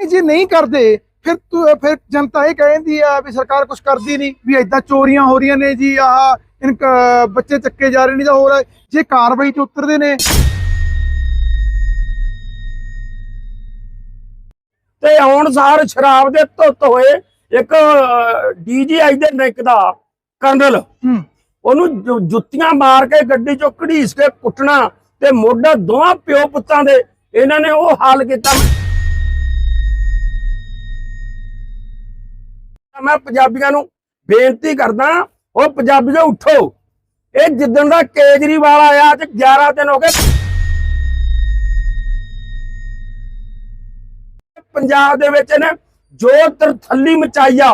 ਨਹੀਂ ਜੇ ਨਹੀਂ ਕਰਦੇ ਫਿਰ ਫਿਰ ਜਨਤਾ ਇਹ ਕਹਿੰਦੀ ਆ ਵੀ ਸਰਕਾਰ ਕੁਝ ਕਰਦੀ ਨਹੀਂ ਵੀ ਇਦਾਂ ਚੋਰੀਆਂ ਹੋ ਰਹੀਆਂ ਨੇ ਜੀ ਆਹ ਇਨ ਕ- ਬੱਚੇ ਚੱਕੇ ਜਾ ਰਹੇ ਨੇ ਜਾਂ ਹੋਰ ਜੇ ਕਾਰਵਾਈ ਚ ਉਤਰਦੇ ਨੇ। ਤੇ ਹੁਣ ਸਾਰ ਸ਼ਰਾਬ ਦੇ ਧੁੱਤ ਹੋਏ ਇੱਕ ਡੀਜੀਆਈ ਦੇ ਰੈਂਕ ਦਾ ਕਰਨਲ। ਉਹਨੂੰ ਜੁੱਤੀਆਂ ਮਾਰ ਕੇ ਗੱਡੀ ਚੋਂ ਘੜੀਸ ਕੇ ਕੁੱਟਣਾ ਤੇ ਮੋਢਾ ਦੋਵਾਂ ਪਿਓ ਪੁੱਤਾਂ ਦੇ ਇਹਨਾਂ ਨੇ ਉਹ ਹਾਲ ਕੀਤਾ। ਮੈਂ ਪੰਜਾਬੀਆਂ ਨੂੰ ਬੇਨਤੀ ਕਰਦਾ ਉਹ ਪੰਜਾਬੀਓ ਉੱਠੋ। ਇਹ ਜਿੱਦਣ ਦਾ ਕੇਜਰੀਵਾਲ ਆਇਆ ਤੇ 11 ਦਿਨ ਹੋ ਗਏ। ਪੰਜਾਬ ਦੇ ਵਿੱਚ ਇਹਨੇ ਜੋ ਤਰਥੱਲੀ ਮਚਾਈਆ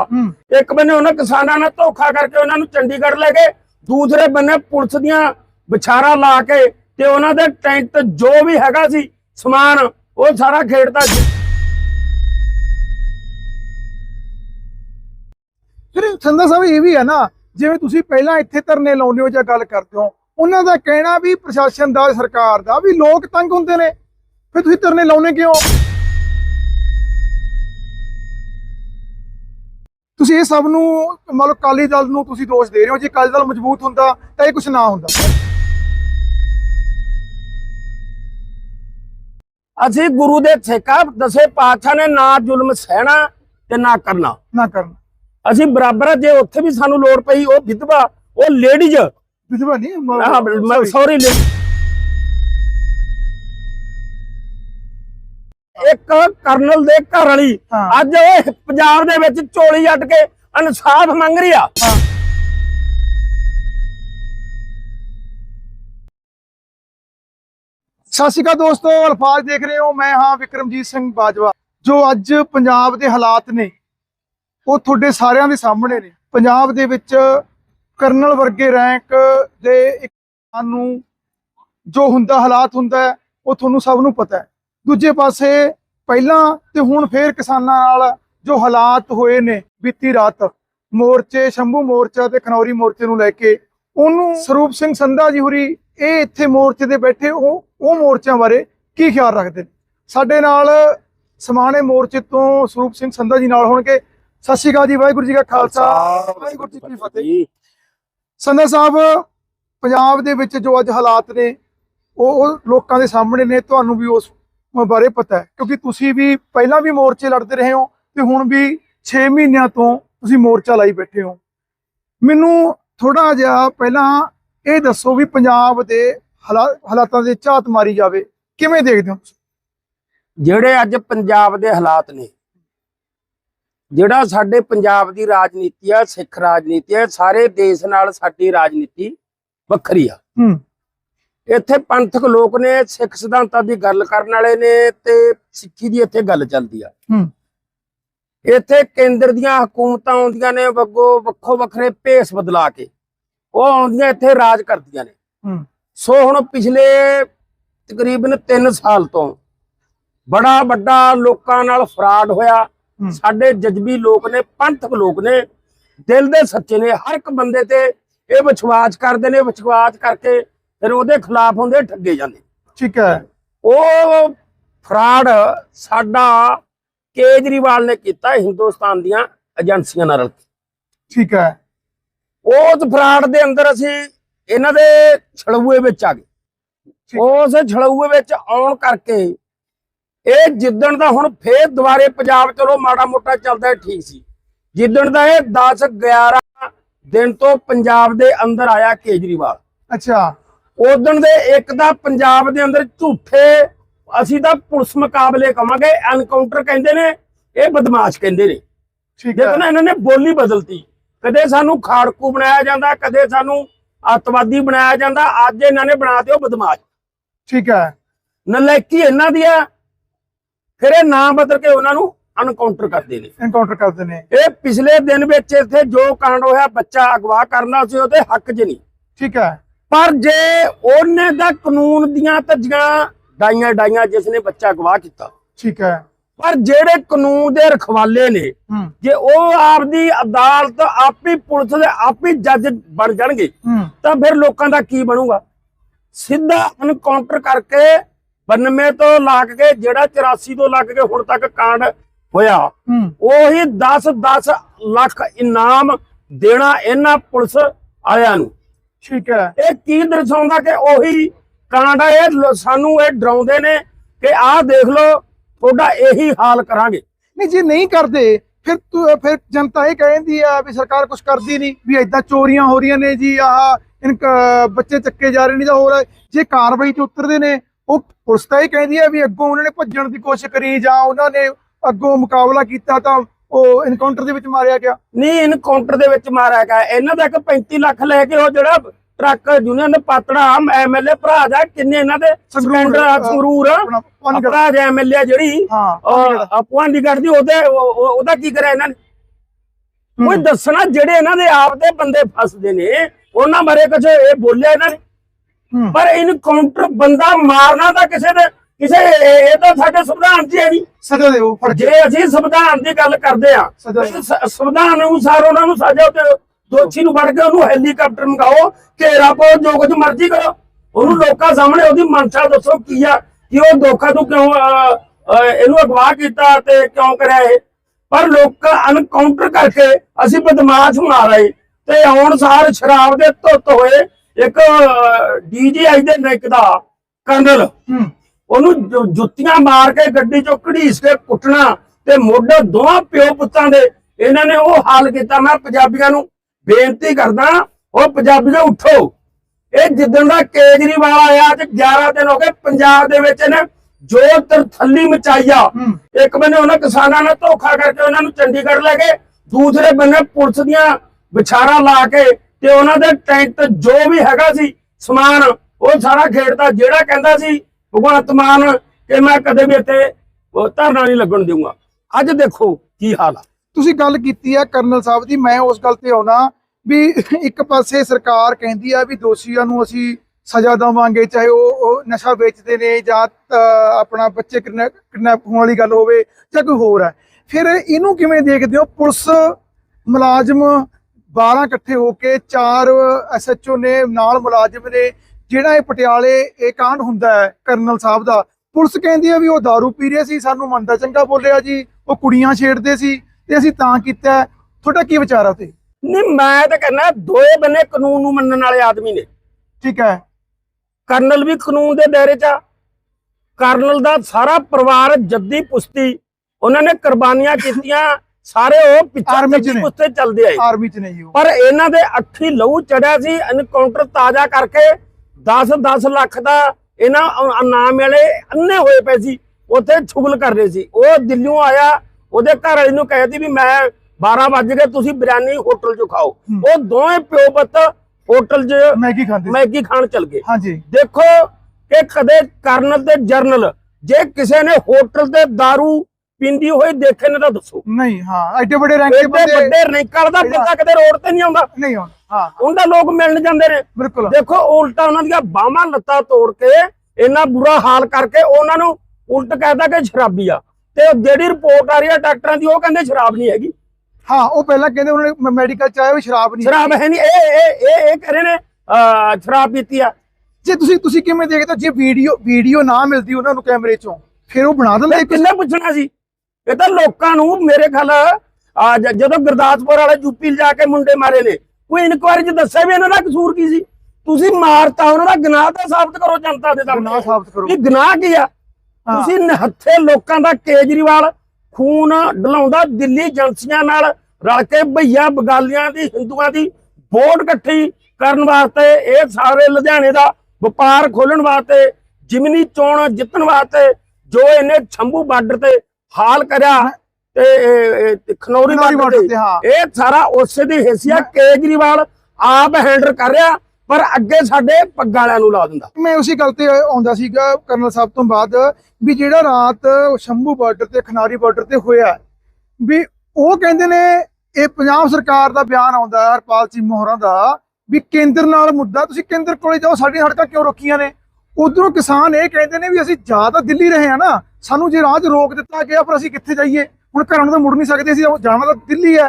ਇੱਕ ਬੰਨੇ ਉਹਨਾਂ ਕਿਸਾਨਾਂ ਨਾਲ ਧੋਖਾ ਕਰਕੇ ਉਹਨਾਂ ਨੂੰ ਚੰਡੀਗੜ੍ਹ ਲੈ ਗਏ ਦੂਸਰੇ ਬੰਨੇ ਪੁਲਿਸ ਦੀਆਂ ਵਿਚਾਰਾਂ ਲਾ ਕੇ ਤੇ ਉਹਨਾਂ ਦੇ ਟੈਂਟ ਜੋ ਵੀ ਹੈਗਾ ਸੀ ਸਮਾਨ ਉਹ ਸਾਰਾ ਖੇਡਦਾ ਫਿਰ ਸੰਦਾ ਸਾਹਿਬ ਇਹ ਵੀ ਹੈ ਨਾ ਜਿਵੇਂ ਤੁਸੀਂ ਪਹਿਲਾਂ ਇੱਥੇ ਧਰਨੇ ਲਾਉਂਦੇ ਹੋ ਜਾਂ ਗੱਲ ਕਰਦੇ ਹੋ ਉਹਨਾਂ ਦਾ ਕਹਿਣਾ ਵੀ ਪ੍ਰਸ਼ਾਸਨ ਦਾ ਸਰਕਾਰ ਦਾ ਵੀ ਲੋਕ ਤੰਗ ਹੁੰਦੇ ਨੇ। ਫਿਰ ਤੁਸੀਂ ਧਰਨੇ ਲਾਉਨੇ ਕਿਉਂ? ਤੁਸੀਂ ਇਹ ਸਭ ਨੂੰ ਮੰਨ ਲਓ ਕਾਲੀ ਦਲ ਨੂੰ ਤੁਸੀਂ ਦੋਸ਼ ਦੇ ਰਹੇ ਹੋ। ਜੇ ਕਾਲੀ ਦਲ ਮਜ਼ਬੂਤ ਹੁੰਦਾ ਤਾਂ ਇਹ ਕੁਝ ਨਾ ਹੁੰਦਾ। ਅਸੀਂ ਗੁਰੂ ਦੇ ਸਿੱਖਾ ਦਸੇ ਪਾਤਸ਼ਾਹ ਨੇ ਨਾ ਜ਼ੁਲਮ ਸਹਿਣਾ ਤੇ ਨਾ ਕਰਨਾ। ਨਾ ਕਰਨ। ਅਸੀਂ ਬਰਾਬਰ ਆ, ਜੇ ਉੱਥੇ ਵੀ ਸਾਨੂੰ ਲੋੜ ਪਈ ਉਹ ਵਿਧਵਾ ਉਹ ਲੇਡੀਜ਼ ਵਿਧਵਾ ਨਹੀਂ। ਸੌਰੀ ਇੱਕ ਕਰਨਲ ਦੇ ਘਰ ਵਾਲੀ। ਅੱਜ ਉਹ ਪੰਜਾਬ ਦੇ ਵਿੱਚ ਝੋਲੀ ਅੱਟ ਕੇ ਇਨਸਾਫ ਮੰਗ ਰਹੀ ਆ। ਸਤਿ ਸ਼੍ਰੀ ਅਕਾਲ ਦੋਸਤੋ ਅਲਫਾਜ਼ ਦੇਖ ਰਹੇ ਹੋ। ਮੈਂ ਹਾਂ ਵਿਕਰਮਜੀਤ ਸਿੰਘ ਬਾਜਵਾ ਜੋ ਅੱਜ ਪੰਜਾਬ ਦੇ ਹਾਲਾਤ ਨੇ ਉਹ ਤੁਹਾਡੇ ਸਾਰਿਆਂ ਦੇ ਸਾਹਮਣੇ ਨੇ। ਪੰਜਾਬ ਦੇ ਵਿੱਚ ਕਰਨਲ ਵਰਗੇ ਰੈਂਕ ਦੇ ਇੱਕ ਇਨਸਾਨ ਨੂੰ ਜੋ ਹੁੰਦਾ, ਹਾਲਾਤ ਹੁੰਦਾ ਉਹ ਤੁਹਾਨੂੰ ਸਭ ਨੂੰ ਪਤਾ ਹੈ। ਦੂਜੇ ਪਾਸੇ ਪਹਿਲਾਂ ਤੇ ਹੁਣ ਫੇਰ ਕਿਸਾਨਾਂ ਨਾਲ ਜੋ ਹਾਲਾਤ ਹੋਏ ਨੇ ਬੀਤੀ ਰਾਤ, ਮੋਰਚੇ, ਸ਼ੰਭੂ ਮੋਰਚਾ ਤੇ ਖਨੌਰੀ ਮੋਰਚੇ ਨੂੰ ਲੈ ਕੇ, ਉਹਨੂੰ ਸਰੂਪ ਸਿੰਘ ਸੰਧਾ ਜੀ ਹੁਰੀ, ਇਹ ਇੱਥੇ ਮੋਰਚੇ ਤੇ ਬੈਠੇ, ਉਹ ਉਹ ਮੋਰਚਿਆਂ ਬਾਰੇ ਕੀ ਖਿਆਲ ਰੱਖਦੇ ਨੇ? ਸਾਡੇ ਨਾਲ ਸਮਾਣੇ ਮੋਰਚੇ ਤੋਂ ਸਰੂਪ ਸਿੰਘ ਸੰਧਾ ਜੀ ਨਾਲ ਹੋਣਗੇ। ਸਤਿ ਸ਼੍ਰੀ ਅਕਾਲ ਜੀ ਵਾਹਿਗੁਰੂ ਜੀ ਕਾ ਖਾਲਸਾ ਵਾਹਿਗੁਰੂ ਜੀ ਕੀ ਫਤਿਹ। ਸੰਧਾ ਸਾਹਿਬ ਪੰਜਾਬ ਦੇ ਵਿੱਚ ਜੋ ਅੱਜ ਹਾਲਾਤ ਨੇ ਉਹ ਲੋਕਾਂ ਦੇ ਸਾਹਮਣੇ ਨੇ ਤੁਹਾਨੂੰ ਵੀ ਉਸ ਬਾਰੇ ਪਤਾ ਹੈ। ਕਿਉਂਕਿ ਤੁਸੀਂ ਵੀ ਪਹਿਲਾਂ ਵੀ ਮੋਰਚੇ ਲੜਦੇ ਰਹੇ ਹੋ ਤੇ ਹੁਣ ਵੀ 6 ਮਹੀਨਿਆਂ ਤੋਂ ਤੁਸੀਂ ਮੋਰਚਾ ਲਾਈ ਬੈਠੇ ਹੋ। ਮੈਨੂੰ ਥੋੜਾ ਜਿਹਾ ਪਹਿਲਾਂ ਇਹ ਦੱਸੋ ਵੀ ਪੰਜਾਬ ਦੇ ਹਾਲਾ- ਹਾਲਾਤਾਂ ਦੇ ਝਾਤ ਮਾਰੀ ਜਾਵੇ। ਕਿਵੇਂ ਦੇਖਦੇ ਹੋ ਤੁਸੀਂ? ਜਿਹੜੇ ਅੱਜ ਪੰਜਾਬ ਦੇ ਹਾਲਾਤ ਨੇ ਜਿਹੜਾ ਸਾਡੇ ਪੰਜਾਬ ਦੀ ਰਾਜਨੀਤੀ ਆ ਸਿੱਖ ਰਾਜਨੀਤੀ ਆ ਸਾਰੇ ਦੇਸ਼ ਨਾਲ ਸਾਡੀ ਰਾਜਨੀਤੀ ਵੱਖਰੀ ਆ। ਹੂੰ। ਇੱਥੇ ਪੰਥਕ ਲੋਕ ਨੇ ਸਿੱਖ ਸਿਧਾਂਤਾਂ ਦੀ ਗੱਲ ਕਰਨ ਵਾਲੇ ਨੇ ਤੇ ਸਿੱਖੀ ਦੀ ਇੱਥੇ ਗੱਲ ਚੱਲਦੀ ਆ। ਹੂੰ। ਇੱਥੇ ਕੇਂਦਰ ਦੀਆਂ ਹਕੂਮਤਾਂ ਆਉਂਦੀਆਂ ਨੇ ਵੱਗੋ ਵੱਖੋ ਵੱਖਰੇ ਭੇਸ ਬਦਲਾ ਕੇ। ਉਹ ਆਉਂਦੀਆਂ ਇੱਥੇ ਰਾਜ ਕਰਦੀਆਂ ਨੇ। ਹੂੰ। ਸੋ ਹੁਣ ਪਿਛਲੇ ਤਕਰੀਬਨ 3 ਸਾਲ ਤੋਂ ਬੜਾ ਵੱਡਾ ਲੋਕਾਂ ਨਾਲ ਫਰਾਡ ਹੋਇਆ। ਸਾਡੇ ਜਜ਼ਬੀ ਲੋਕ ਨੇ ਪੰਥਕ ਲੋਕ ਨੇ ਦਿਲ ਦੇ ਸੱਚੇ ਨੇ ਹਰ ਇੱਕ ਬੰਦੇ ਤੇ ਇਹ ਵਿਸ਼ਵਾਸ ਕਰਦੇ ਨੇ ਵਿਸ਼ਵਾਸ ਕਰਕੇ ਫਿਰ ਉਹਦੇ ਖਿਲਾਫ ਹੁੰਦੇ ਠੱਗੇ ਜਾਂਦੇ। ਠੀਕ ਹੈ। ਉਹ ਫਰਾਡ ਸਾਡਾ ਕੇਜਰੀਵਾਲ ਨੇ ਕੀਤਾ ਹਿੰਦੁਸਤਾਨ ਦੀਆਂ ਏਜੰਸੀਆਂ ਨਾਲ ਰਲ ਕੇ। ਠੀਕ ਹੈ। ਉਸ ਫਰਾਡ ਦੇ ਅੰਦਰ ਅਸੀਂ ਇਹਨਾਂ ਦੇ ਛਲੂਏ ਵਿੱਚ ਆ ਗਏ। ਉਸ ਛਲੂਏ ਵਿੱਚ ਆਉਣ ਕਰਕੇ ਇਹ ਜਿੱਦਣ ਦਾ ਹੁਣ ਫੇਰ ਦੁਬਾਰੇ ਪੰਜਾਬ ਚਲੋ ਮਾੜਾ ਮੋਟਾ ਚੱਲਦਾ ਠੀਕ ਸੀ। ਜਿੱਦਣ ਦਾ ਇਹ 10 11 ਦਿਨ ਤੋਂ ਪੰਜਾਬ ਦੇ ਅੰਦਰ ਆਇਆ ਕੇਜਰੀਵਾਲ। ਅੱਛਾ। ਉਦਣ ਦੇ ਇੱਕ ਦਾ ਪੰਜਾਬ ਦੇ ਅੰਦਰ ਝੂਠੇ ਅਸੀਂ ਤਾਂ ਪੁਲਿਸ ਮੁਕਾਬਲੇ ਕਵਾਂਗੇ ਐਨਕਾਊਂਟਰ ਕਹਿੰਦੇ ਨੇ ਇਹ ਬਦਮਾਸ਼ ਕਹਿੰਦੇ ਨੇ। ਠੀਕ ਹੈ। ਲੇਕਿਨ ਇਹਨਾਂ ਨੇ ਬੋਲੀ ਬਦਲਤੀ। ਕਦੇ ਸਾਨੂੰ ਖਾੜਕੂ ਬਣਾਇਆ ਜਾਂਦਾ ਕਦੇ ਸਾਨੂੰ ਅੱਤਵਾਦੀ ਬਣਾਇਆ ਜਾਂਦਾ ਅੱਜ ਇਹਨਾਂ ਨੇ ਬਣਾ ਦਿਓ ਬਦਮਾਸ਼। ਠੀਕ ਹੈ। ਨਲਾਇਕੀ ਇਹਨਾਂ ਦੀ ਆ ਫਿਰ ਇਹ ਨਾਂ ਬਦਲ ਕੇ ਉਹਨਾਂ ਨੂੰ ਐਨਕਾਊਂਟਰ ਕਰਦੇ ਨੇ। ਐਨਕਾਊਂਟਰ ਕਰਦੇ ਨੇ। ਇਹ ਪਿਛਲੇ ਦਿਨ ਵਿੱਚ ਇੱਥੇ ਜੋ ਕਾਂਡ ਹੋਇਆ ਬੱਚਾ ਅਗਵਾ ਕਰਨਾ ਸੀ ਉਹਦੇ ਹੱਕ 'ਚ ਨਹੀਂ। ਠੀਕ ਹੈ। ਪਰ ਜੇ ਉਹਨੇ ਦਾ ਕਾਨੂੰਨ ਦੀਆਂ ਧੱਜੀਆਂ ਡਾਈਆਂ ਡਾਈਆਂ ਜਿਸ ਨੇ ਬੱਚਾ ਅਗਵਾ ਕੀਤਾ। ਠੀਕ ਹੈ। ਪਰ ਜਿਹੜੇ ਕਾਨੂੰਨ ਦੇ ਰਖਵਾਲੇ ਨੇ ਹੂੰ। ਜੇ ਉਹ ਆਪਦੀ ਅਦਾਲਤ ਆਪੀ ਪੁਲਿਸ ਦੇ ਆਪੀ ਜੱਜ ਬਣ ਜਾਣਗੇ ਹੂੰ। ਤਾਂ ਫਿਰ ਲੋਕਾਂ ਦਾ ਕੀ ਬਣੂਗਾ? ਸਿੱਧਾ ਐਨਕਾਊਂਟਰ ਕਰਕੇ 92 ਤੋਂ ਲੱਗ ਕੇ ਜਿਹੜਾ 84 ਤੋਂ ਲੱਗ ਕੇ ਹੁਣ ਤੱਕ ਕਾਂਡ ਹੋਇਆ ਉਹੀ 10 10 ਲੱਖ ਇਨਾਮ ਦੇਣਾ ਇਹਨਾਂ ਪੁਲਿਸ ਵਾਲਿਆਂ ਨੂੰ। ਠੀਕ ਹੈ। ਇਹ ਕੀ ਦਰਸਾਉਂਦਾ ਕਿ ਉਹੀ ਕਾਂਡ ਆ ਇਹ ਸਾਨੂੰ ਇਹ ਡਰਾਉਂਦੇ ਨੇ ਕਿ ਆਹ ਦੇਖ ਲਓ ਤੁਹਾਡਾ ਇਹੀ ਹਾਲ ਕਰਾਂਗੇ। ਨਹੀਂ ਜੇ ਨਹੀਂ ਕਰਦੇ ਫਿਰ ਫਿਰ ਜਨਤਾ ਇਹ ਕਹਿੰਦੀ ਆ ਵੀ ਸਰਕਾਰ ਕੁਝ ਕਰਦੀ ਨਹੀਂ ਵੀ ਏਦਾਂ ਚੋਰੀਆਂ ਹੋ ਰਹੀਆਂ ਨੇ ਜੀ ਆਹ ਬੱਚੇ ਚੱਕੇ ਜਾ ਰਹੇ ਨੇ ਜਾਂ ਹੋਰ ਜੇ ਕਾਰਵਾਈ ਚ ਉਤਰਦੇ ਨੇ ਉਹ ਪੁਲਿਸ ਤਾਂ ਇਹ ਕਹਿੰਦੀ ਆ ਵੀ ਅੱਗੋਂ ਉਹਨਾਂ ਨੇ ਭੱਜਣ ਦੀ ਕੋਸ਼ਿਸ਼ ਕਰੀ ਜਾਂ ਉਹਨਾਂ ਨੇ ਅੱਗੋਂ ਮੁਕਾਬਲਾ ਕੀਤਾ ਤਾਂ ਉਹ ਐਨਕਾਊਂਟਰ ਦੇ ਵਿੱਚ ਮਾਰਿਆ ਗਿਆ ਨਹੀਂ ਇਨਕਾਊਂਟਰ ਦੇ ਵਿੱਚ ਮਾਰਿਆ ਗਿਆ ਇਹਨਾਂ ਦਾ ਇੱਕ 35 ਲੱਖ ਲੈ ਕੇ ਉਹ ਜਿਹੜਾ ਟਰੱਕ ਯੂਨੀਅਨ ਦੇ ਪਾਤੜਾ ਐਮਐਲਏ ਭਰਾ ਜਾ ਕਿੰਨੇ ਇਹਨਾਂ ਦੇ ਅਹ, ਸੰਗਰੂਰ। ਭਰਾ ਐਮਐਲਏ ਜਿਹੜੀ ਹਾਂ। ਪੁਆਂਡੀਗੜ ਦੀ ਉਹਦੇ ਉਹ- ਉਹ- ਉਹਦਾ ਕੀ ਕਰਿਆ ਇਹਨਾਂ ਨੇ ਹੂੰ। ਕੋਈ ਦੱਸਣਾ ਜਿਹੜੇ ਇਹਨਾਂ ਦੇ ਆਪ ਦੇ ਬੰਦੇ ਫਸਦੇ ਨੇ ਉਹਨਾਂ ਬਾਰੇ ਕੁਝ ਇਹ ਬੋਲਿਆ ਇਹਨਾਂ ਨੇ ਹੂੰ ਪਰ ਇਨਕਾਊਂਟਰ ਬੰਦਾ ਮਾਰਨਾ ਤਾਂ ਕਿਸੇ ਦੇ ਕਿਸੇ ਇਹ ਤਾਂ ਸਾਡੇ ਸੰਵਿਧਾਨ 'ਚ ਹੈ ਨਹੀਂ ਸਜ਼ਾ ਫੜ ਕੇ। ਜੇ ਅਸੀਂ ਸੰਵਿਧਾਨ ਦੀ ਗੱਲ ਕਰਦੇ ਆ। ਸੰਵਿਧਾਨ ਅਨੁਸਾਰ ਉਹਨਾਂ ਨੂੰ ਸਜ਼ਾ ਤੇ ਦੋਸ਼ੀ ਨੂੰ ਫੜ ਕੇ ਉਹਨੂੰ ਹੈਲੀਕਾਪਟਰ ਮੰਗਾਓ ਘੇਰਾ ਪਾਓ ਜੋ ਕੁਝ ਮਰਜ਼ੀ ਕਰੋ। ਉਹਨੂੰ ਲੋਕਾਂ ਸਾਹਮਣੇ ਉਹਦੀ ਮਨਸ਼ਾ ਦੱਸੋ ਕੀ ਆ ਕਿ ਉਹ ਧੋਖਾ ਤੋਂ ਕਿਉਂ ਇਹਨੂੰ ਅਗਵਾ ਕੀਤਾ ਤੇ ਕਿਉਂ ਕਰਿਆ ਇਹ। ਪਰ ਲੋਕ ਅਨਕਾਊਂਟਰ ਕਰਕੇ ਅਸੀਂ ਬਦਮਾਸ਼ ਬਣਾ ਰਹੇ ਤੇ ਹੁਣ ਸਾਰ ਸ਼ਰਾਬ ਦੇ ਧੁੱਤ ਹੋਏ। ਇੱਕ ਡੀਜੀਆਈ ਦੇ ਨਿੱਕ ਦਾ ਕਰਨਲ। ਉਹਨੂੰ ਜੁੱਤੀਆਂ ਮਾਰ ਕੇ ਗੱਡੀ ਚੋਂ ਘੜੀਸ ਕੇ ਕੁੱਟਣਾ ਤੇ ਮੋਢੇ ਦੋਹਾਂ ਪਿਓ ਪੁੱਤਾਂ ਦੇ ਇਹਨਾਂ ਨੇ ਉਹ ਹਾਲ ਕੀਤਾ। ਮੈਂ ਪੰਜਾਬੀਆਂ ਨੂੰ ਬੇਨਤੀ ਕਰਦਾ ਉਹ ਪੰਜਾਬੀਓ ਉੱਠੋ। ਇਹ ਜਿੱਦਣ ਦਾ ਕੇਜਰੀਵਾਲ ਆਇਆ ਅੱਜ 11 ਦਿਨ ਹੋ ਗਏ ਪੰਜਾਬ ਦੇ ਵਿੱਚ ਇਹਨੇ ਜੋ ਤਰਥੱਲੀ ਮਚਾਈ ਆ। ਹੂੰ। ਇੱਕ ਬੰਨੇ ਉਹਨਾਂ ਕਿਸਾਨਾਂ ਨਾਲ ਧੋਖਾ ਕਰਕੇ ਉਹਨਾਂ ਨੂੰ ਚੰਡੀਗੜ੍ਹ ਲੈ ਗਏ ਦੂਸਰੇ ਬੰਨੇ ਪੁਲਿਸ ਦੀਆਂ ਵਿਚਾਰਾਂ ਲਾ ਕੇ ਤੇ ਉਹਨਾਂ ਦੇ ਟੈਂਕ ਜੋ ਵੀ ਹੈਗਾ ਸੀ ਸਮਾਨ, ਉਹ ਸਾਰਾ ਖੇਡਦਾ, ਜਿਹੜਾ ਕਹਿੰਦਾ ਸੀ ਭਗਵੰਤ ਮਾਨ ਕਿ ਮੈਂ ਕਦੇ ਵੀ ਇੱਥੇ ਧਰਨਾ ਨਹੀਂ ਲੱਗਣ ਦੇਵਾਂਗਾ ਅੱਜ ਦੇਖੋ ਕੀ ਹਾਲ ਆ। ਤੁਸੀਂ ਗੱਲ ਕੀਤੀ ਆ ਕਰਨਲ ਸਾਹਿਬ ਦੀ, ਮੈਂ ਉਸ ਗੱਲ ਤੇ ਆਉਣਾ ਵੀ ਇੱਕ ਪਾਸੇ ਸਰਕਾਰ ਕਹਿੰਦੀ ਆ ਵੀ ਦੋਸ਼ੀਆਂ ਨੂੰ ਅਸੀਂ ਸਜ਼ਾ ਦੇਵਾਂਗੇ, ਚਾਹੇ ਉਹ ਨਸ਼ਾ ਵੇਚਦੇ ਨੇ ਜਾਂ ਆਪਣਾ ਬੱਚੇ ਕਿਡਨੈਪ ਹੋਣ ਵਾਲੀ ਗੱਲ ਹੋਵੇ ਜਾਂ ਕੋਈ ਹੋਰ ਹੈ ਫਿਰ ਇਹਨੂੰ ਕਿਵੇਂ ਦੇਖਦੇ ਹੋ? ਪੁਲਿਸ ਮੁਲਾਜ਼ਮ 12 ਇਕੱਠੇ ਹੋ ਕੇ ਚਾਰ ਐਸਐਚਓ ਨੇ ਨਾਲ ਮੁਲਾਜ਼ਮ ਨੇ ਜਿਹੜਾ ਇਹ ਪਟਿਆਲੇ ਇਹ ਕਾਂਡ ਹੁੰਦਾ ਹੈ ਕਰਨਲ ਸਾਹਿਬ ਦਾ ਪੁਲਿਸ ਕਹਿੰਦੀ ਆ ਵੀ ਉਹ दारू ਪੀ ਰਹੇ ਸੀ ਸਾਨੂੰ ਮੰਦਾ ਚੰਗਾ ਬੋਲਿਆ ਜੀ ਉਹ ਕੁੜੀਆਂ ਛੇੜਦੇ ਸੀ ਤੇ ਅਸੀਂ ਤਾਂ ਕੀਤਾ ਹੈ। ਤੁਹਾਡਾ ਕੀ ਵਿਚਾਰ ਆ ਤੇ ਨਹੀਂ ਮੈਂ ਤਾਂ ਕਹਿੰਦਾ ਦੋਏ ਬੰਨੇ ਕਾਨੂੰਨ ਨੂੰ ਮੰਨਣ ਵਾਲੇ ਆਦਮੀ ਨੇ। ਠੀਕ ਹੈ। ਕਰਨਲ ਵੀ ਕਾਨੂੰਨ ਦੇ ਦਾਇਰੇ 'ਚ ਆ। ਕਰਨਲ ਦਾ ਸਾਰਾ ਪਰਿਵਾਰ ਜੱਦੀ ਪੁਸ਼ਤੀ ਉਹਨਾਂ ਨੇ ਕੁਰਬਾਨੀਆਂ ਕੀਤੀਆਂ ਸਾਰੇ ਉਹ ਪਿੱਛਾ Army 'ਚ ਨੇ। ਪੁਸ਼ਤੇ ਚੱਲਦੇ ਆਏ ਆਰਮੀ ਚ ਨਹੀਂ ਉਹ। ਪਰ ਇਹਨਾਂ ਦੇ ਅੱਖੀ ਲਹੂ ਚੜਿਆ ਸੀ ਐਨਕਾਊਂਟਰ ਤਾਜ਼ਾ ਕਰਕੇ 10-10 ਲੱਖ ਦਾ ਇਹਨਾਂ ਅ- ਇਨਾਮ ਵਾਲੇ ਅੰਨੇ ਹੋਏ ਪਏ ਸੀ ਉੱਥੇ ਛੁਗਲ ਕਰ ਰਹੇ ਸੀ। ਉਹ ਦਿੱਲੀੋਂ ਆਇਆ ਉਹਦੇ ਘਰ ਵਾਲੀ ਨੂੰ ਕਹਿੰਦੀ ਵੀ ਮੈਂ 12 ਵਜ ਗਏ ਤੁਸੀਂ ਬਿਰਿਆਨੀ ਹੋਟਲ 'ਚ ਖਾਓ। ਹੂੰ। ਉਹ ਦੋਵੇਂ ਪਿਓ ਪੁੱਤ ਹੋਟਲ 'ਚ ਮੈਗੀ ਖਾਂਦੇ ਸੀ। ਮੈਗੀ ਖਾਣ ਚੱਲ ਗਏ। ਹਾਂਜੀ। ਦੇਖੋ ਕਿ ਕਦੇ ਕਰਨਲ ਤੇ ਜਰਨਲ ਜੇ ਕਿਸੇ ਨੇ ਹੋਟਲ ਤੇ दारू ਪੀਂਦੀ ਹੋਈ ਦੇਖੇ ਨੇ ਤਾਂ ਦੱਸੋ। ਨਹੀਂ ਹਾਂ ਐਡੇ ਵੱਡੇ ਰੈਂਕ ਦੇ ਬੰਦੇ ਵੱਡੇ ਰੈਂਕਰ ਦਾ ਬੰਦਾ ਕਦੇ ਰੋਡ ਤੇ ਨਹੀਂ ਆਉਂਦਾ। ਨਹੀਂ ਹੋਣ ਹਾਂ। ਉਹਦਾ ਲੋਕ ਮਿਲਣ ਜਾਂਦੇ ਨੇ। ਬਿਲਕੁਲ। ਦੇਖੋ ਉਲਟਾ ਉਹਨਾਂ ਦੀਆਂ ਬਾਹਾਂ ਲੱਤਾਂ ਤੋੜ ਕੇ ਇੰਨਾ ਬੁਰਾ ਹਾਲ ਕਰਕੇ ਉਹਨਾਂ ਨੂੰ ਉਲਟ ਕਹਿਦਾ ਕਿ ਸ਼ਰਾਬੀ ਆ। ਤੇ ਜਿਹੜੀ ਰਿਪੋਰਟ ਆ ਰਹੀ ਆ ਡਾਕਟਰਾਂ ਦੀ ਉਹ ਕਹਿੰਦੇ ਸ਼ਰਾਬ ਨਹੀਂ ਹੈਗੀ। ਹਾਂ ਉਹ ਪਹਿਲਾਂ ਕਹਿੰਦੇ ਉਹਨਾਂ ਨੇ ਮੈਡੀਕਲ ਚ ਆਇਆ ਵੀ ਸ਼ਰਾਬ ਨਹੀਂ ਸ਼ਰਾਬ ਹੈ ਨਹੀਂ। ਇਹ ਇਹ ਇਹ ਇਹ ਕਹ ਰਹੇ ਨੇ ਸ਼ਰਾਬ ਪੀਤੀ ਆ। ਜੇ ਤੁਸੀਂ ਤੁਸੀਂ ਕਿਵੇਂ ਦੇਖਦੇ ਹੋ? ਜੇ ਵੀਡੀਓ ਵੀਡੀਓ ਨਾ ਮਿਲਦੀ ਉਹਨਾਂ ਨੂੰ ਕੈਮਰੇ ਚੋਂ ਫਿਰ ਉਹ ਬਣਾ ਦਿੰਦੇ ਕਿੰਨੇ ਪੁੱਛਣਾ ਸੀ? ਇਹ ਤਾਂ ਲੋਕਾਂ ਨੂੰ ਮੇਰੇ ਖਿਆਲ ਜਦੋਂ ਗੁਰਦਾਸਪੁਰ ਵਾਲੇ ਯੂਪੀ ਜਾ ਕੇ ਮੁੰਡੇ ਮਾਰੇ ਨੇ ਕੋਈ ਇਨਕੁਆਇਰੀ ਚ ਦੱਸਿਆ ਵੀ ਇਹਨਾਂ ਦਾ ਕਸੂਰ ਕੀ ਸੀ ਤੁਸੀਂ ਮਾਰਤਾ ਉਹਨਾਂ ਦਾ ਗੁਨਾਹ ਤਾਂ ਸਾਬਤ ਕਰੋ ਜਨਤਾ ਦੇ ਸਾਹਮਣੇ ਗੁਨਾਹ ਸਾਬਤ ਕਰੋ। ਇਹ ਗੁਨਾਹ ਕੀ ਆ। ਤੁਸੀਂ ਨਿਹੱਥੇ ਲੋਕਾਂ ਦਾ ਕੇਜਰੀਵਾਲ ਖੂਨ ਡਲਾਉਂਦਾ ਦਿੱਲੀ ਏਜੰਸੀਆਂ ਨਾਲ ਰਲ ਕੇ ਭਈਆ ਬਗਾਲੀਆਂ ਦੀ ਹਿੰਦੂਆਂ ਦੀ ਵੋਟ ਇਕੱਠੀ ਕਰਨ ਵਾਸਤੇ ਇਹ ਸਾਰੇ ਲੁਧਿਆਣੇ ਦਾ ਵਪਾਰ ਖੋਲਣ ਵਾਸਤੇ ਜਿਮਨੀ ਚੋਣ ਜਿੱਤਣ ਵਾਸਤੇ ਜੋ ਇਹਨੇ ਛੰਭੂ ਬਾਰਡਰ ਤੇ ਹਾਲ ਕਰਿਆ ਤੇ ਖਨੌਰੀ border ਤੇ, ਹਾਂ। ਇਹ ਸਾਰਾ ਉਸੇ ਦੀ ਹਿੱਸਿਆ ਕੇਜਰੀਵਾਲ ਆਪ ਹੈਂਡਲ ਕਰ ਰਿਹਾ ਪਰ ਅੱਗੇ ਸਾਡੇ ਪੱਗਾਂ ਵਾਲਿਆਂ ਨੂੰ ਲਾ ਦਿੰਦਾ ਮੈਂ ਉਸੇ ਗੱਲ ਤੇ ਆਉਂਦਾ ਸੀਗਾ ਕਰਨਲ ਸਾਹਿਬ ਤੋਂ ਬਾਅਦ ਵੀ ਜਿਹੜਾ ਰਾਤ ਸ਼ੰਭੂ ਬਾਰਡਰ ਤੇ ਖਨਾਰੀ ਬਾਰਡਰ ਤੇ ਹੋਇਆ ਵੀ ਉਹ ਕਹਿੰਦੇ ਨੇ ਇਹ ਪੰਜਾਬ ਸਰਕਾਰ ਦਾ ਬਿਆਨ ਆਉਂਦਾ ਹੈ ਹਰਪਾਲ ਸਿੰਘ ਮੋਹਰਾਂ ਦਾ ਵੀ ਕੇਂਦਰ ਨਾਲ ਮੁੱਦਾ ਤੁਸੀਂ ਕੇਂਦਰ ਕੋਲੇ ਜਾਓ ਸਾਡੀਆਂ ਸੜਕਾਂ ਕਿਉਂ ਰੋਕੀਆਂ ਨੇ ਉਧਰੋਂ ਕਿਸਾਨ ਇਹ ਕਹਿੰਦੇ ਨੇ ਵੀ ਅਸੀਂ ਜਾ ਤਾਂ ਦਿੱਲੀ ਰਹੇ ਆ ਨਾ ਸਾਨੂੰ ਜੇ 'ਚ ਰੋਕ ਦਿੱਤਾ ਗਿਆ ਪਰ ਅਸੀਂ ਕਿੱਥੇ ਜਾਈਏ? ਹੁਣ ਘਰਾਂ ਨੂੰ ਤਾਂ ਮੁੜ ਨਹੀਂ ਸਕਦੇ ਅਸੀਂ ਜਾਣਾ ਤਾਂ ਦਿੱਲੀ ਹੈ।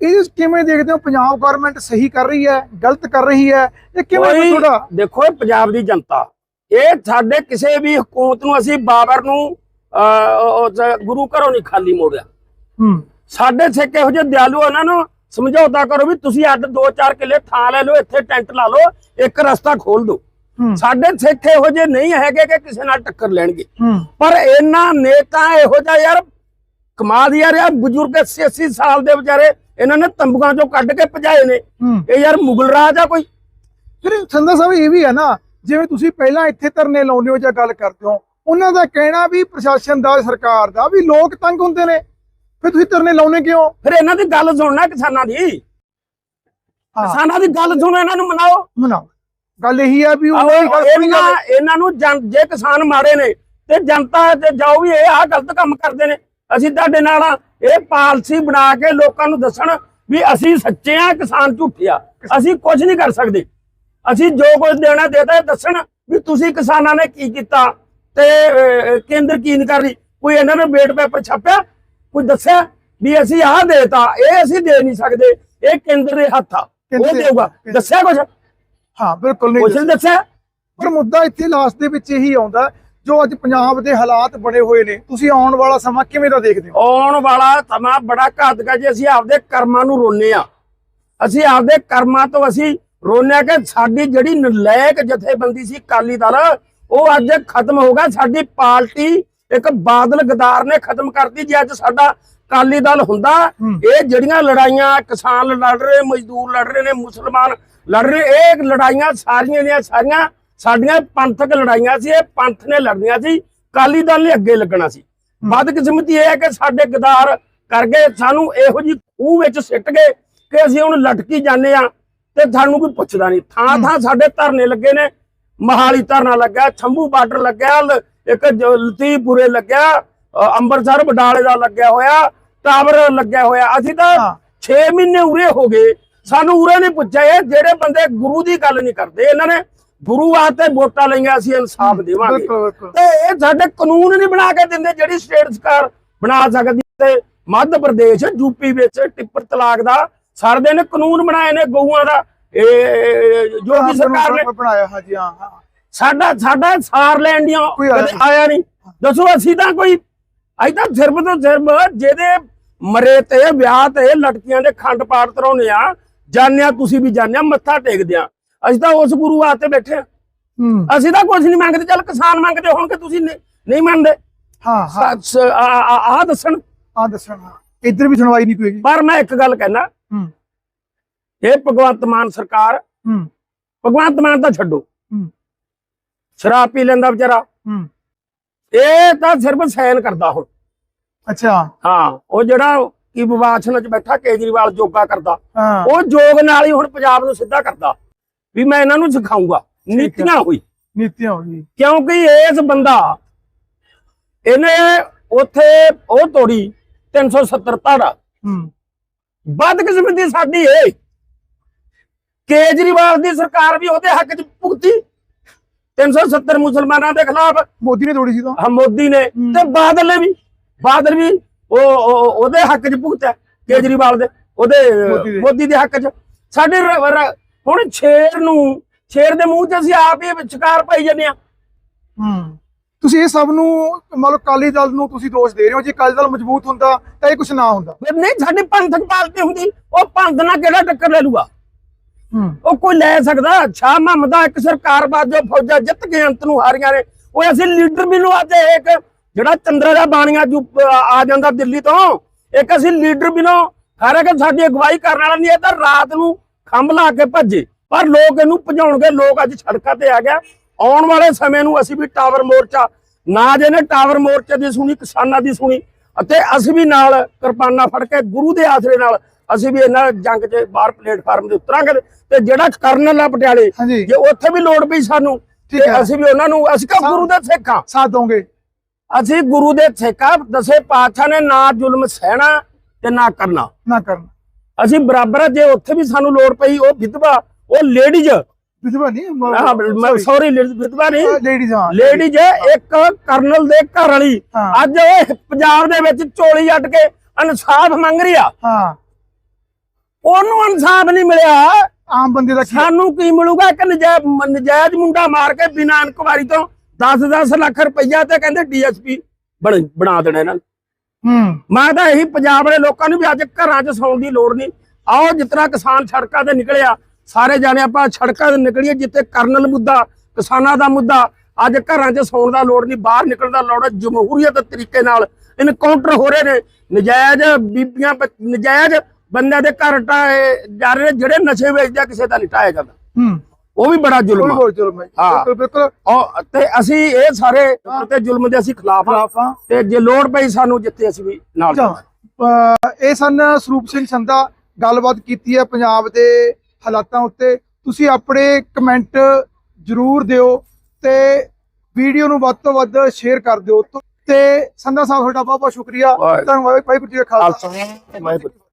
ਇਹ ਕਿਵੇਂ ਦੇਖਦੇ ਹੋ? ਪੰਜਾਬ ਗਵਰਨਮੈਂਟ ਸਹੀ ਕਰ ਰਹੀ ਹੈ ਗਲਤ ਕਰ ਰਹੀ ਹੈ? ਇਹ ਕਿਵੇਂ ਥੋੜਾ ਦੇਖੋ ਇਹ ਪੰਜਾਬ ਦੀ ਜਨਤਾ। ਇਹ ਸਾਡੇ ਕਿਸੇ ਵੀ ਹਕੂਮਤ ਨੂੰ ਅਸੀਂ ਬਾਬਰ ਨੂੰ ਗੁਰੂ ਘਰੋਂ ਨਹੀਂ ਖਾਲੀ ਮੋੜਿਆ। ਹੂੰ। ਸਾਡੇ ਸਿੱਖ ਇਹੋ ਜਿਹੇ ਦਿਆਲੂ ਉਹਨਾਂ ਨੂੰ ਸਮਝੌਤਾ ਕਰੋ ਵੀ ਤੁਸੀਂ ਅੱਡ 2-4 ਕਿੱਲੇ ਥਾਂ ਲੈ ਲਓ ਇੱਥੇ ਟੈਂਟ ਲਾ ਲਓ ਇੱਕ ਰਸਤਾ ਖੋਲ ਦਿਓ। ਸਾਡੇ ਸਿੱਖ ਇਹੋ ਜਿਹੇ ਨਹੀਂ ਹੈਗੇ ਕਿ ਕਿਸੇ ਨਾਲ ਟੱਕਰ ਲੈਣਗੇ। ਪਰ ਇਹਨਾਂ ਨੇਤਾ ਇਹੋ ਜਿਹਾ ਯਾਰ ਕਮਾਲ ਯਾਰ ਇਹ ਬਜ਼ੁਰਗ 80 80 ਸਾਲ ਦੇ ਵਿਚਾਰੇ ਇਹਨਾਂ ਨੇ ਤੰਬੂਆਂ ਚੋਂ ਕੱਢ ਕੇ ਭਜਾਏ ਨੇ। ਇਹ ਯਾਰ ਮੁਗਲ ਰਾਜ ਆ ਕੋਈ। ਫਿਰ ਸੰਦਾ ਸਾਹਿਬ ਇਹ ਵੀ ਹੈ ਨਾ ਜਿਵੇਂ ਤੁਸੀਂ ਪਹਿਲਾਂ ਇੱਥੇ ਧਰਨੇ ਲਾਉਂਦੇ ਹੋ ਜਾਂ ਗੱਲ ਕਰਦੇ ਹੋ ਉਹਨਾਂ ਦਾ ਕਹਿਣਾ ਵੀ ਪ੍ਰਸ਼ਾਸਨ ਦਾ ਸਰਕਾਰ ਦਾ ਵੀ ਲੋਕ ਤੰਗ ਹੁੰਦੇ ਨੇ। ਫਿਰ ਤੁਸੀਂ ਧਰਨੇ ਲਾਉਨੇ ਕਿਉਂ? ਫਿਰ ਇਹਨਾਂ ਦੀ ਗੱਲ ਸੁਣਨਾ ਕਿਸਾਨਾਂ ਦੀ। ਕਿਸਾਨਾਂ ਦੀ ਗੱਲ ਸੁਣੋ ਇਹਨਾਂ ਨੂੰ ਮਨਾਓ। ਮਨਾਓ। ਗੱਲ ਇਹੀ ਆ ਵੀ ਉਹ ਇਹਨਾਂ। ਇਹਨਾਂ ਨੂੰ ਜੇ ਕਿਸਾਨ ਮਾੜੇ ਨੇ ਤੇ ਜਨਤਾ ਤੇ ਜਾਓ ਵੀ ਇਹ ਆ ਗਲਤ ਕੰਮ ਕਰਦੇ ਨੇ। ਅਸੀਂ ਤੁਹਾਡੇ ਨਾਲ ਇਹ ਪਾਲਿਸੀ ਬਣਾ ਕੇ ਲੋਕਾਂ ਨੂੰ ਦੱਸਣ ਵੀ ਅਸੀਂ ਸੱਚੇ ਆ ਕਿਸਾਨ ਝੂਠੇ ਆ। ਅਸੀਂ ਕੁਝ ਨਹੀਂ ਕਰ ਸਕਦੇ। ਅਸੀਂ ਜੋ ਕੁਝ ਦੇਣਾ ਦੇਤਾ ਦੱਸਣ ਵੀ ਤੁਸੀਂ ਕਿਸਾਨਾਂ ਨੇ ਕੀ ਕੀਤਾ ਤੇ ਕੇਂਦਰ ਕੀ ਨਹੀਂ ਕਰ ਰਹੀ। ਕੋਈ ਇਹਨਾਂ ਨੇ ਵੇਟ ਪੇਪਰ ਛਾਪਿਆ? ਕੋਈ ਦੱਸਿਆ ਵੀ ਅਸੀਂ ਆਹ ਦੇਤਾ? ਇਹ ਅਸੀਂ ਦੇ ਨਹੀਂ ਸਕਦੇ। ਇਹ ਕੇਂਦਰ ਦੇ ਹੱਥ ਆ। ਉਹ ਦੇਊਗਾ। ਦੱਸਿਆ ਕੁਝ ਹਾਂ ਬਿਲਕੁਲ ਨਹੀਂ। ਨਹੀਂ ਦੱਸਿਆ? ਪਰ ਮੁੱਦਾ ਇੱਥੇ ਲਾਸਟ ਦੇ ਵਿੱਚ ਇਹੀ ਆਉਂਦਾ ਜੋ ਅੱਜ ਪੰਜਾਬ ਦੇ ਹਾਲਾਤ ਬਣੇ ਹੋਏ ਨੇ। ਤੁਸੀਂ ਆਉਣ ਵਾਲਾ ਸਮਾਂ ਕਿਵੇਂ ਦਾ ਦੇਖਦੇ ਹੋ? ਆਉਣ ਵਾਲਾ ਸਮਾਂ ਬੜਾ ਘਾਤਕ ਹੈ ਜੇ। ਅਸੀਂ ਆਪਦੇ ਕਰਮਾਂ ਨੂੰ ਰੋਨੇ ਆ ਅਸੀਂ ਆਪਦੇ ਕਰਮਾਂ ਤੋਂ ਅਸੀਂ ਰੋਨੇ ਆ ਕਿ ਸਾਡੀ ਜਿਹੜੀ ਨਲਾਇਕ ਜਥੇਬੰਦੀ ਸੀ ਕਾਲੀ ਦਲ ਉਹ ਅੱਜ ਖਤਮ ਹੋ ਗਿਆ। ਸਾਡੀ ਪਾਰਟੀ ਇੱਕ ਬਾਦਲ ਗਦਾਰ ਨੇ ਖਤਮ ਕਰਤੀ ਜੇ ਅੱਜ ਸਾਡਾ ਕਾਲੀ ਦਲ ਹੁੰਦਾ। ਇਹ ਜਿਹੜੀਆਂ ਲੜਾਈਆਂ ਕਿਸਾਨ ਲੜ ਰਹੇ ਮਜ਼ਦੂਰ ਲੜ ਰਹੇ ਨੇ ਮੁਸਲਮਾਨ ਲੜ ਰਹੇ ਇਹ ਲੜਾਈਆਂ ਸਾਰੀਆਂ ਦੀਆਂ ਸਾਰੀਆਂ ਸਾਡੀਆਂ ਪੰਥਕ ਲੜਾਈਆਂ ਸੀ ਇਹ ਪੰਥ ਨੇ ਲੜਨੀਆਂ ਸੀ। ਕਾਲੀ ਦਲ ਨੇ ਅੱਗੇ ਲੱਗਣਾ ਸੀ। ਬਦਕਿਸਮਤੀ ਇਹ ਹੈ ਕਿ ਸਾਡੇ ਗਦਾਰ ਕਰ ਗਏ ਸਾਨੂੰ ਇਹੋ ਜੀ ਖੂਹ ਵਿੱਚ ਸਿੱਟ ਗਏ ਕਿ ਅਸੀਂ ਹੁਣ ਲਟਕੀ ਜਾਂਦੇ ਆ ਤੇ ਸਾਨੂੰ ਕੋਈ ਪੁੱਛਦਾ ਨਹੀਂ। ਥਾਂ ਥਾਂ ਸਾਡੇ ਧਰਨੇ ਲੱਗੇ ਨੇ ਮਹਾਲੀ ਧਰਨਾ ਲੱਗਾ ਛੰਭੂ ਬਾਰਡਰ ਲੱਗਿਆ ਇੱਕ ਲਤੀਪੁਰੇ ਲੱਗਿਆ ਅੰਮ੍ਰਿਤਸਰ ਬਡਾਲੇ ਦਾ ਲੱਗਿਆ ਹੋਇਆ ਟਾਵਰ ਲੱਗਿਆ ਹੋਇਆ। ਅਸੀਂ ਤਾਂ ਹਾਂ। 6 ਮਹੀਨੇ ਉਰੇ ਹੋ ਗਏ। ਸਾਨੂੰ ਉਰੇ ਨਹੀਂ ਪੁੱਛਿਆ ਇਹ ਜਿਹੜੇ ਬੰਦੇ ਗੁਰੂ ਦੀ ਗੱਲ ਨਹੀਂ ਕਰਦੇ ਇਹਨਾਂ ਨੇ ਗੁਰੂ ਵਾਸਤੇ ਵੋਟਾਂ ਲਈਆਂ ਅਸੀਂ ਇਨਸਾਫ ਦੇਵਾਂਗੇ। ਤੇ ਇਹ ਸਾਡੇ ਕਾਨੂੰਨ ਨਹੀਂ ਬਣਾ ਕੇ ਦਿੰਦੇ ਜਿਹੜੀ ਸਟੇਟ ਸਰਕਾਰ ਬਣਾ ਸਕਦੀ ਤੇ ਮੱਧ ਪ੍ਰਦੇਸ਼ ਯੂਪੀ ਵਿੱਚ ਟਿੱਪਰ ਤਲਾਕ ਦਾ ਸਰਦੇ ਨੇ ਕਾਨੂੰਨ ਬਣਾਏ ਨੇ ਗਊਆਂ ਦਾ। ਇਹ ਜੋਗੀ ਸਰਕਾਰ ਨੇ ਬਣਾਇਆ ਹਾਂਜੀ ਹਾਂ ਸਾਡਾ ਸਾਡਾ ਸਾਰ ਲੈਣ ਦੀਆਂ ਆਇਆ ਕਦੇ ਆਇਆ ਨਹੀਂ। ਦੱਸੋ ਅਸੀਂ ਤਾਂ ਕੋਈ ਅਸੀਂ ਤਾਂ ਸਿਰਫ ਤੋਂ ਸਿਰਫ ਜਿਹਦੇ ਮਰੇ ਤੇ ਵਿਆਹ ਤੇ ਲਟਕੀਆਂ ਦੇ ਖੰਡ ਪਾਠ ਤਰਾਉਨੇ ਆ ਜਾਣਿਆ ਤੁਸੀਂ ਵੀ ਜਾਣਿਆ ਮੱਥਾ ਟੇਕਦੇ ਆ। ਅਸੀਂ ਤਾਂ ਉਸ ਗੁਰੂ ਆਤੇ ਬੈਠੇ ਆ। ਹੂੰ। ਅਸੀਂ ਤਾਂ ਕੁਝ ਨਹੀਂ ਮੰਗਦੇ। ਚੱਲ ਕਿਸਾਨ ਮੰਗਦੇ ਹੋਣ ਕਿ ਤੁਸੀਂ ਨਹੀਂ ਮੰਨਦੇ। ਹਾਂ ਹਾਂ। ਆ ਦੱਸਣ ਆ ਦੱਸਣਾ। ਇੱਧਰ ਵੀ ਸੁਣਵਾਈ ਨਹੀਂ ਕੋਈ ਪਰ ਮੈਂ ਇੱਕ ਗੱਲ ਕਹਿਣਾ ਹੂੰ। ਇਹ ਭਗਵੰਤ ਮਾਨ ਸਰਕਾਰ ਹੂੰ। ਭਗਵੰਤ ਮਾਨ ਤਾਂ ਛੱਡੋ। ਹੂੰ। ਸ਼ਰਾਬ ਪੀ ਲੈਂਦਾ ਵਿਚਾਰਾ। ਹੂੰ। ਇਹ ਤਾਂ ਸਿਰਫ ਸਾਈਨ ਕਰਦਾ ਹੁਣ। ਅੱਛਾ। ਹਾਂ ਉਹ ਜਿਹੜਾ ਕੀ ਵਿਵਾਚਨ ਚ ਬੈਠਾ ਕੇਜਰੀਵਾਲ ਯੋਗਾ ਕਰਦਾ। ਹਾਂ। ਉਹ ਯੋਗ ਨਾਲ ਹੀ ਹੁਣ ਪੰਜਾਬ ਨੂੰ ਸਿੱਧਾ ਕਰਦਾ। ਵੀ ਮੈਂ ਇਹਨਾਂ ਨੂੰ ਸਿਖਾਉਂਗਾ ਹੈ। ਨੀਤੀਆਂ ਹੋਈ। ਨੀਤੀਆਂ ਹੋ ਗਈ ਕਿਉਂਕਿ ਇਸ ਬੰਦਾ ਇਹਨੇ ਉੱਥੇ ਉਹ ਤੋੜੀ 370 ਧਾਰਾ ਹੂੰ। ਬਦਕਿਸਮਤੀ ਸਾਡੀ ਏ। ਕੇਜਰੀਵਾਲ ਦੀ ਸਰਕਾਰ ਵੀ ਉਹਦੇ ਹੱਕ 'ਚ ਭੁਗਤੀ। 370 ਮੁਸਲਮਾਨਾਂ ਦੇ ਖਿਲਾਫ ਮੋਦੀ ਨੇ ਤੋੜੀ ਸੀ ਤਾਂ। ਆਹ ਮੋਦੀ ਨੇ। ਹੂੰ। ਤੇ ਬਾਦਲ ਨੇ ਵੀ। ਬਾਦਲ ਵੀ ਉਹ ਉਹ- ਉਹਦੇ ਹੱਕ 'ਚ ਭੁਗਤਿਆ ਕੇਜਰੀਵਾਲ ਦੇ ਉਹਦੇ ਮੋਦੀ ਦੇ। ਹੱਕ 'ਚ। ਸਾਡੇ ਹੁਣ ਸ਼ੇਰ ਨੂੰ ਸ਼ੇਰ ਦੇ ਮੂੰਹ 'ਚ ਅਸੀਂ ਆਪ ਹੀ ਵਿਚਕਾਰ ਪਾਈ ਜੰਨੇ ਆ ਹੂੰ। ਤੁਸੀਂ ਇਹ ਸਭ ਨੂੰ ਮੰਨ ਲਓ ਕਾਲੀ ਦਲ ਨੂੰ ਤੁਸੀਂ ਦੋਸ਼ ਦੇ ਰਹੇ ਹੋ ਜੇ ਕਾਲੀ ਦਲ ਮਜ਼ਬੂਤ ਹੁੰਦਾ ਤਾਂ ਇਹ ਕੁਝ ਨਾ ਹੁੰਦਾ। ਨਹੀਂ ਸਾਡੀ ਪੰਥਕ ਪਾਰਟੀ ਹੁੰਦੀ ਉਹ ਪੰਥ ਨਾਲ ਕਿਹੜਾ ਟੱਕਰ ਲੈ ਲੂਗਾ? ਉਹ ਕੋਈ ਲੈ ਸਕਦਾ ਸ਼ਾਹ ਮੁਹੰਮਦ ਦਾ ਇੱਕ ਸਰਕਾਰ ਬਾਦ ਜੋ ਫੌਜਾਂ ਜਿੱਤ ਕੇ ਅੰਤ ਨੂੰ ਹਾਰੀਆਂ ਨੇ ਉਹ ਅਸੀਂ ਲੀਡਰ ਵੀ ਨੂੰ ਅੱਜ ਇੱਕ ਜਿਹੜਾ ਚੰਦਰਾ ਦਾ ਬਾਣੀਆਂ ਜੂ ਆ ਜਾਂਦਾ ਦਿੱਲੀ ਤੋਂ ਇੱਕ ਅਸੀਂ ਲੀਡਰ ਵੀ ਨੂੰ ਹਾਰੇ ਕਿ ਸਾਡੀ ਅਗਵਾਈ ਕਰਨ ਵਾਲਾ ਨਹੀਂ ਇਹ ਤਾਂ ਰਾਤ ਨੂੰ ਖੰਭ ਲਾ ਕੇ ਭੱਜੇ। ਪਰ ਲੋਕ ਇਹਨੂੰ ਭਜਾਉਣਗੇ ਲੋਕ ਅੱਜ ਸੜਕਾਂ ਤੇ ਆ ਗਿਆ ਆਉਣ ਵਾਲੇ ਸਮੇਂ ਨੂੰ ਅਸੀਂ ਵੀ ਟਾਵਰ ਮੋਰਚਾ ਨਾ ਜਿਹਨੇ ਟਾਵਰ ਮੋਰਚੇ ਦੀ ਸੁਣੀ ਕਿਸਾਨਾਂ ਦੀ ਸੁਣੀ ਅਤੇ ਅਸੀਂ ਵੀ ਨਾਲ ਕਿਰਪਾਨਾਂ ਫੜ ਕੇ ਗੁਰੂ ਦੇ ਆਸਰੇ ਨਾਲ ਅਸੀਂ ਵੀ ਇਹਨਾਂ ਜੰਗ 'ਚ ਬਾਹਰ ਪਲੇਟਫਾਰਮ ਤੇ ਉਤਰਾਂਗੇ। ਤੇ ਜਿਹੜਾ ਕਰਨਲ ਆ ਪਟਿਆਲੇ ਜੇ ਉੱਥੇ ਵੀ ਲੋੜ ਪਈ ਸਾਨੂੰ ਤੇ। ਅਸੀਂ ਵੀ ਉਹਨਾਂ ਨੂੰ ਅਸੀਂ ਕਾ ਗੁਰੂ ਦੇ ਸਿੱਖਾਂ ਸਾਥ ਦੋਗੇ ਅਸੀਂ ਗੁਰੂ ਦੇ ਸਿੱਖਾਂ ਦਸੇ ਪਾਤਸ਼ਾਹ ਨੇ ਨਾ ਜ਼ੁਲਮ ਸਹਿਣਾ ਤੇ ਨਾ ਕਰਨਾ। ਨਾ ਕਰਨ। ਅਸੀਂ ਬਰਾਬਰ ਜੇ ਉੱਥੇ ਵੀ ਸਾਨੂੰ ਲੋੜ ਪਈ ਉਹ ਵਿਧਵਾ ਉਹ ਲੇਡੀਜ਼ ਵਿਧਵਾ ਨਹੀਂ ਸੌਰੀ ਵਿਧਵਾ ਨਹੀਂ। ਲੇਡੀਜ਼ ਹਾਂ। ਲੇਡੀਜ਼ ਇੱਕ ਕਰਨਲ ਦੇ ਘਰ ਵਾਲੀ। ਅੱਜ ਉਹ ਪੰਜਾਬ ਦੇ ਵਿੱਚ ਝੋਲੀ ਅੱਡ ਕੇ ਇਨਸਾਫ ਮੰਗ ਰਹੀ ਆ। ਹਾਂ। ਉਹਨੂੰ ਇਨਸਾਫ ਨਹੀਂ ਮਿਲਿਆ। ਆਮ ਬੰਦੇ ਦਾ ਸਾਨੂੰ ਕੀ ਮਿਲੂਗਾ? ਕਿ ਨਜਾਇਜ਼ ਨਜਾਇਜ਼ ਮੁੰਡਾ ਮਾਰ ਕੇ ਬਿਨਾਂ ਇਨਕੁਆਰੀ ਤੋਂ 10-10 ਲੱਖ ਰੁਪਈਆ ਤੇ ਕਹਿੰਦੇ ਡੀਐਸਪੀ ਬਣ ਦੇਣਾ ਇਹਨਾਂ ਹੂੰ। ਮੈਂ ਤਾਂ ਇਹੀ ਪੰਜਾਬ ਵਾਲੇ ਲੋਕਾਂ ਨੂੰ ਵੀ ਅੱਜ ਘਰਾਂ 'ਚ ਸੌਣ ਦੀ ਲੋੜ ਨਹੀਂ। ਆਓ ਜਿਤਨਾ ਕਿਸਾਨ ਸੜਕਾਂ ਤੇ ਨਿਕਲਿਆ ਸਾਰੇ ਜਾਣੇ ਆਪਾਂ ਸੜਕਾਂ ਤੇ ਨਿਕਲੀਏ ਜਿੱਥੇ ਕਰਨਲ ਮੁੱਦਾ ਕਿਸਾਨਾਂ ਦਾ ਮੁੱਦਾ ਅੱਜ ਘਰਾਂ 'ਚ ਸੌਣ ਦਾ ਲੋੜ ਨਹੀਂ ਬਾਹਰ ਨਿਕਲਣ ਦਾ ਲੋੜ ਜਮਹੂਰੀਅਤ ਤਰੀਕੇ ਨਾਲ ਇਨਕਾਊਂਟਰ ਹੋ ਰਹੇ ਨੇ। ਨਜਾਇਜ਼ ਬੀਬੀਆਂ ਨਜਾਇਜ਼ ਬੰਦਿਆਂ ਦੇ ਘਰ ਟਾਏ ਜਾ ਰਹੇ ਜਿਹੜੇ ਨਸ਼ੇ ਵੇਚਦੇ ਕਿਸੇ ਦਾ ਨਹੀਂ ਟਾਇਆ ਜਾਂਦਾ। ਹੂੰ। ਉਹ ਵੀ ਬੜਾ ਜ਼ੁਲਮ ਆ। ਹੋਰ ਚਲੋ ਮੈਂ ਹਾਂ। ਬਿਲਕੁਲ ਬਿਲਕੁਲ। ਤੇ ਅਸੀਂ ਇਹ ਸਾਰੇ ਤੇ ਜ਼ੁਲਮ ਦੇ ਅਸੀਂ ਖਿਲਾਫ ਆ। ਖਿਲਾਫਾਂ ਤੇ ਜੇ ਲੋੜ ਪਈ ਸਾਨੂੰ ਜਿੱਥੇ ਅਸੀਂ ਵੀ ਨਾਲ ਅਹ ਇਹ ਸਨ ਸਰੂਪ ਸਿੰਘ ਸੰਧਾ ਗੱਲਬਾਤ ਕੀਤੀ ਹੈ ਪੰਜਾਬ ਦੇ ਹਾਲਾਤਾਂ ਉੱਤੇ। ਤੁਸੀਂ ਆਪਣੇ ਕਮੈਂਟ ਜ਼ਰੂਰ ਦਿਓ ਤੇ ਵੀਡੀਓ ਨੂੰ ਵੱਧ ਤੋਂ ਵੱਧ ਸ਼ੇਅਰ ਕਰ ਦਿਓ। ਤੇ ਸੰਧਾ ਸਾਹਿਬ ਤੁਹਾਡਾ ਬਹੁਤ ਬਹੁਤ ਸ਼ੁਕਰੀਆ। ਵਾਹਿਗੁਰੂ। ਧੰਨਵਾਦ। ਵਾਹਿਗੁਰੂ ਜੀ ਕਾ ਖਾਲਸਾ। ਖਾਲਸਾ ਵਾਹਿਗੁਰੂ।